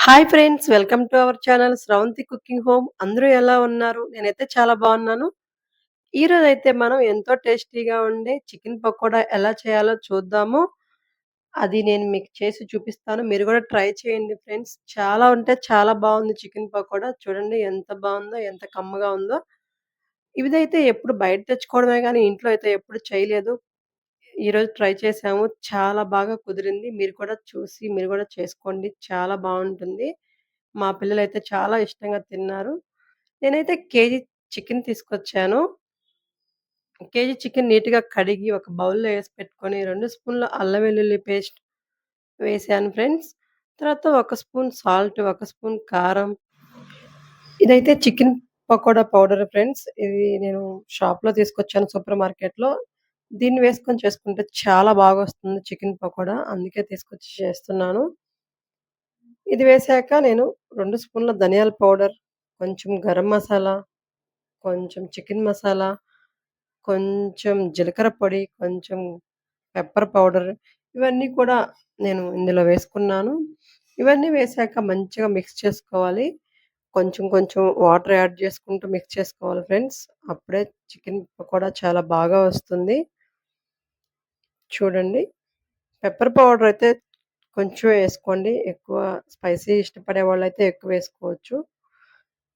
Hi friends! Welcome to our channel Sravanthi cooking home. అందరూ ఎలా ఉన్నారు? నేనైతే చాలా బాగున్నాను. ఈరోజైతే మనం ఎంతో టేస్టీగా ఉండే చికెన్ పకోడా ఎలా చేయాలో చూద్దాము. అది నేను మీకు చేసి చూపిస్తాను. మీరు కూడా ట్రై చేయండి ఫ్రెండ్స్. చాలా ఉంటే చాలా బాగుంది చికెన్ పకోడా. చూడండి ఎంత బాగుందో, ఎంత కమ్మగా ఉందో. ఇదైతే ఎప్పుడు బయట తెచ్చుకోవడమే కానీ ఇంట్లో అయితే ఎప్పుడు చేయలేదు. ఈరోజు ట్రై చేసాము. చాలా బాగా కుదిరింది. మీరు కూడా చూసి మీరు కూడా చేసుకోండి. చాలా బాగుంటుంది మా పిల్లలు అయితే చాలా ఇష్టంగా తిన్నారు. నేనైతే కేజీ చికెన్ తీసుకొచ్చాను. కేజీ చికెన్ నీట్‌గా కడిగి ఒక బౌల్‌లో వేసి పెట్టుకొని రెండు స్పూన్‌ల అల్లం వెల్లుల్లి పేస్ట్ వేసాను ఫ్రెండ్స్. తర్వాత ఒక స్పూన్ సాల్ట్, ఒక స్పూన్ కారం. ఇదైతే చికెన్ పకోడా పౌడర్ ఫ్రెండ్స్. ఇది నేను షాప్‌లో తీసుకొచ్చాను సూపర్ మార్కెట్‌లో. దీన్ని వేసుకొని చేసుకుంటే చాలా బాగా వస్తుంది చికెన్ పకోడా. అందుకే తీసుకొచ్చి చేస్తున్నాను. ఇది వేసాక నేను రెండు స్పూన్‌ల ధనియాల పౌడర్, కొంచెం గరం మసాలా, కొంచెం చికెన్ మసాలా, కొంచెం జీలకర్ర పొడి, కొంచెం పెప్పర్ పౌడర్ ఇవన్నీ కూడా నేను ఇందులో వేసుకున్నాను. ఇవన్నీ వేసాక మంచిగా మిక్స్ చేసుకోవాలి. కొంచెం కొంచెం వాటర్ యాడ్ చేసుకుంటూ మిక్స్ చేసుకోవాలి ఫ్రెండ్స్. అప్పుడే చికెన్ పకోడా చాలా బాగా వస్తుంది. చూడండి. పెప్పర్ పౌడర్ అయితే కొంచెం వేసుకోండి ఎక్కువ స్పైసీ ఇష్టపడే వాళ్ళైతే ఎక్కువేసుకోవచ్చు.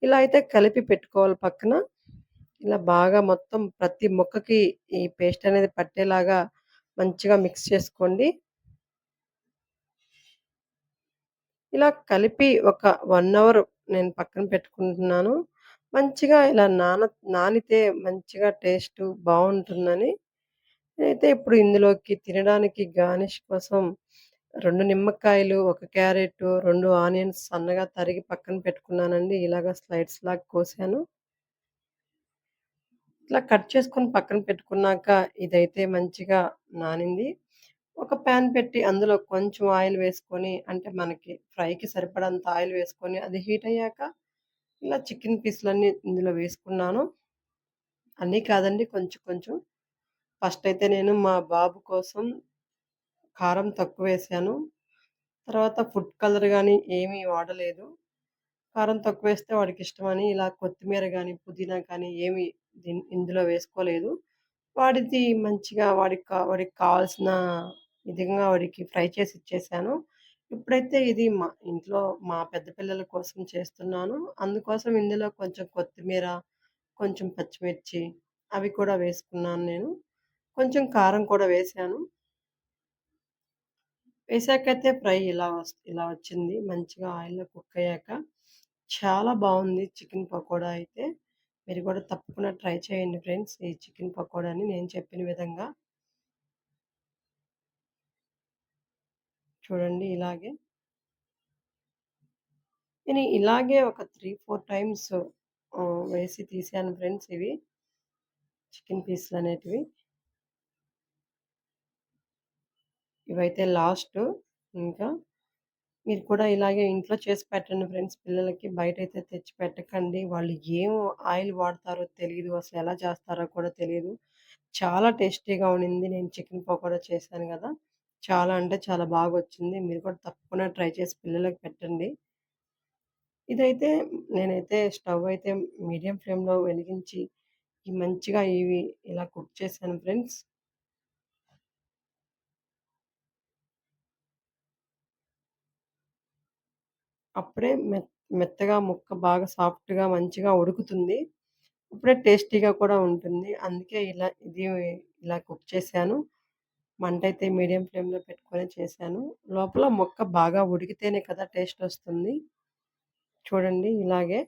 ఇలా అయితే కలిపి పెట్టుకోవాలి పక్కన. ఇలా బాగా మొత్తం ప్రతి ముక్కకి ఈ పేస్ట్ అనేది పట్టేలాగా మంచిగా మిక్స్ చేసుకోండి. ఇలా కలిపి ఒక వన్ అవర్ నేను పక్కన పెట్టుకుంటున్నాను. మంచిగా ఇలా నాన నానితే మంచిగా టేస్ట్ బాగుంటుందని నేనైతే ఇప్పుడు ఇందులోకి తినడానికి గార్నిష్ కోసం రెండు నిమ్మకాయలు, ఒక క్యారెట్ రెండు ఆనియన్స్ సన్నగా తరిగి పక్కన పెట్టుకున్నానండి. ఇలాగ స్లైడ్స్‌లాగా కోసాను. ఇట్లా కట్ చేసుకొని పక్కన పెట్టుకున్నాక ఇదైతే మంచిగా నానింది. ఒక పాన్ పెట్టి అందులో కొంచెం ఆయిల్ వేసుకొని అంటే మనకి ఫ్రైకి సరిపడంత ఆయిల్ వేసుకొని అది హీట్ అయ్యాక ఇలా చికెన్ పీసులన్నీ ఇందులో వేసుకున్నాను. అన్నీ కాదండి కొంచెం కొంచెం. ఫస్ట్ అయితే నేను మా బాబు కోసం కారం తక్కువ వేసాను తర్వాత ఫుడ్ కలర్ కానీ ఏమీ వాడలేదు. కారం తక్కువ వేస్తే వాడికి ఇష్టమని ఇలా కొత్తిమీర కానీ పుదీనా కానీ ఏమి ఇందులో వేసుకోలేదు. వాడిది మంచిగా వాడికి కా వాడికి కావాల్సిన విధంగా వాడికి ఫ్రై చేసి ఇచ్చేసాను. ఇప్పుడైతే ఇది మా ఇంట్లో మా పెద్ద పిల్లల కోసం చేస్తున్నాను. అందుకోసం ఇందులో కొంచెం కొత్తిమీర, కొంచెం పచ్చిమిర్చి అవి కూడా వేసుకున్నాను నేను. కొంచెం కారం కూడా వేసాను వేసాకైతే ఫ్రై ఇలా ఇలా వచ్చింది. మంచిగా ఆయిల్‌లో కుక్ అయ్యాక చాలా బాగుంది చికెన్ పకోడా అయితే. మీరు కూడా తప్పకుండా ట్రై చేయండి ఫ్రెండ్స్ ఈ చికెన్ పకోడాని నేను చెప్పిన విధంగా. చూడండి ఇలాగే. నేను ఇలాగే ఒక 3, 4 టైమ్స్ వేసి తీసాను ఫ్రెండ్స్ ఇవి. చికెన్ పీసులనేటివి. ఇవైతే లాస్ట్ ఇంకా. మీరు కూడా ఇలాగే ఇంట్లో చేసి పెట్టండి ఫ్రెండ్స్ పిల్లలకి. బయట అయితే తెచ్చి పెట్టకండి. వాళ్ళు ఏం ఆయిల్ వాడతారో తెలియదు అసలు ఎలా చేస్తారో కూడా తెలియదు చాలా టేస్టీగా ఉండింది. నేను చికెన్ పకోడా చేశాను కదా చాలా అంటే చాలా బాగా వచ్చింది మీరు కూడా తప్పకుండా ట్రై చేసి పిల్లలకి పెట్టండి. ఇదైతే నేనైతే స్టవ్ అయితే మీడియం ఫ్లేమ్‌లో వెలిగించి మంచిగా ఇవి ఇలా కుక్ చేశాను ఫ్రెండ్స్. అప్పుడే మెత్ మెత్తగా ముక్క బాగా సాఫ్ట్‌గా మంచిగా ఉడుకుతుంది. అప్పుడే టేస్టీగా కూడా ఉంటుంది. అందుకే ఇలా ఇది ఇలా కుక్ చేశాను. మంట అయితే మీడియం ఫ్లేమ్‌లో పెట్టుకొని చేశాను. లోపల మొక్క బాగా ఉడికితేనే కదా టేస్ట్ వస్తుంది చూడండి ఇలాగే.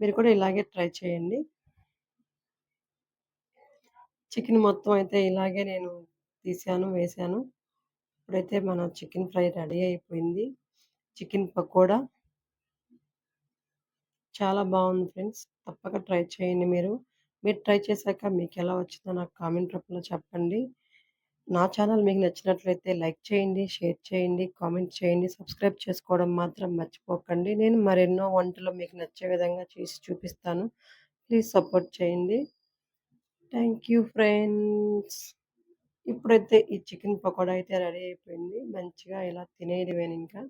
మీరు కూడా ఇలాగే ట్రై చేయండి. చికెన్ మొత్తం అయితే ఇలాగే నేను తీసాను వేశాను. ఇప్పుడైతే మన చికెన్ ఫ్రై రెడీ అయిపోయింది. చికెన్ పకోడా. చాలా బాగుంది ఫ్రెండ్స్. తప్పక ట్రై చేయండి మీరు. మీరు ట్రై చేశాక మీకు ఎలా వచ్చిందో నాకు కామెంట్ రూపంలో చెప్పండి. నా ఛానల్ మీకు నచ్చినట్లయితే లైక్ చేయండి, షేర్ చేయండి, కామెంట్ చేయండి. సబ్స్క్రైబ్ చేసుకోవడం మాత్రం మర్చిపోకండి. నేను మరెన్నో వంటలు మీకు నచ్చే విధంగా చేసి చూపిస్తాను. ప్లీజ్ సపోర్ట్ చేయండి. Thank you friends. ఇప్పుడైతే ఈ చికెన్ పకోడా అయితే రెడీ అయిపోయింది. మంచిగా ఇలా తినేయడమేనింకా.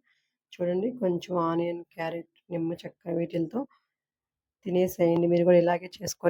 చూడండి కొంచెం ఆనియన్, క్యారెట్, నిమ్మ చెక్క వీటితో తినేసేయండి. మీరు కూడా ఇలాగే చేసుకొని